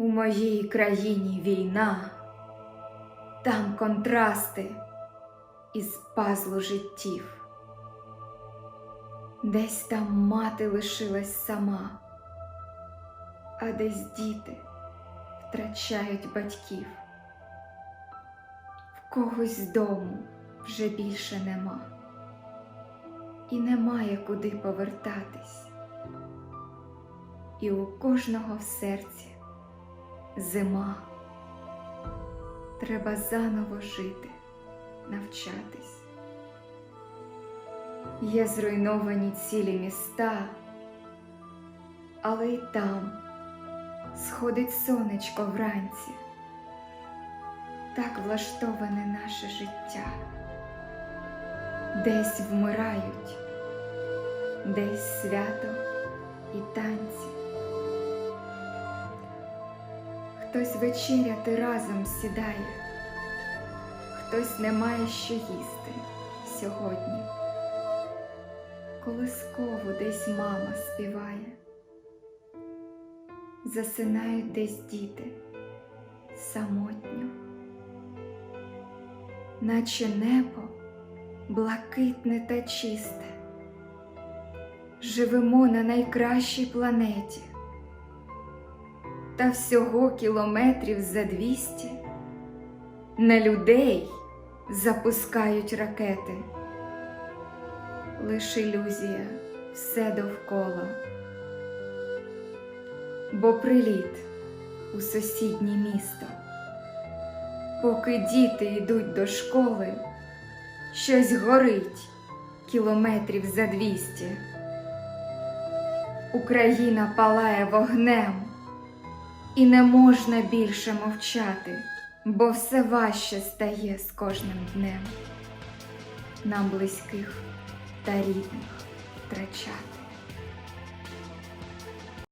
У моїй країні війна, там контрасти із пазлу життів. Десь там мати лишилась сама, а десь діти втрачають батьків. В когось дому вже більше нема, і немає куди повертатись. І у кожного в серці зима. Треба заново жити, навчатись. Є зруйновані цілі міста, але й там сходить сонечко вранці. Так влаштоване наше життя. Десь вмирають, десь свято і танці. Хтось вечеряти разом сідає, хтось не має що їсти сьогодні. Колискову десь мама співає, засинають десь діти самотньо, наче небо блакитне та чисте. Живемо на найкращій планеті та всього кілометрів за двісті на людей запускають ракети. Лиш ілюзія все довкола, бо приліт у сусіднє місто. Поки діти йдуть до школи, щось горить кілометрів за двісті. Україна палає вогнем, і не можна більше мовчати, бо все важче стає з кожним днем. Нам близьких та рідних втрачати.